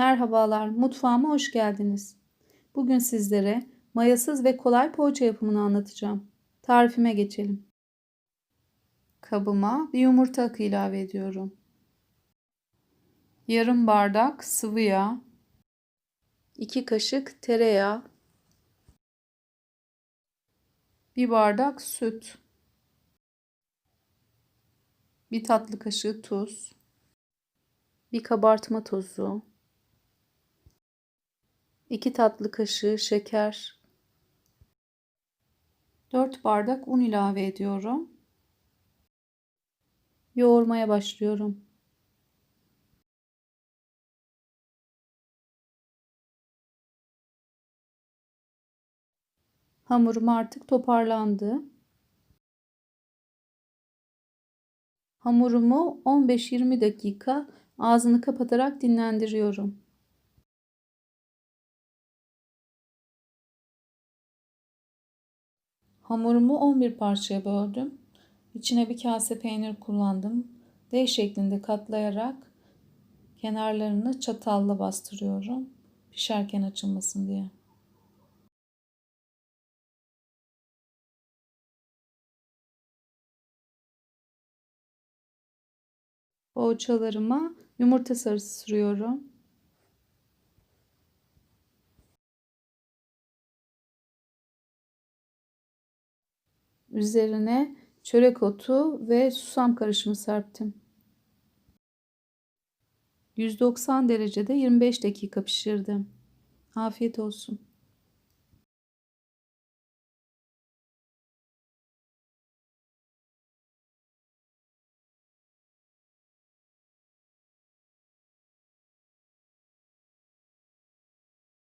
Merhabalar, mutfağıma hoş geldiniz. Bugün sizlere mayasız ve kolay poğaça yapımını anlatacağım. Tarifime geçelim. Kabıma bir yumurta akı ilave ediyorum. Yarım bardak sıvı yağ, 2 kaşık tereyağı, 1 bardak süt, 1 tatlı kaşığı tuz, 1 kabartma tozu, 2 tatlı kaşığı şeker, 4 bardak un ilave ediyorum. Yoğurmaya başlıyorum. Hamurum artık toparlandı. Hamurumu 15-20 dakika ağzını kapatarak dinlendiriyorum. Hamurumu 11 parçaya böldüm. İçine bir kase peynir kullandım. D şeklinde katlayarak kenarlarını çatalla bastırıyorum. Pişerken açılmasın diye. Poğaçalarıma yumurta sarısı sürüyorum. Üzerine çörek otu ve susam karışımı serptim. 190 derecede 25 dakika pişirdim. Afiyet olsun.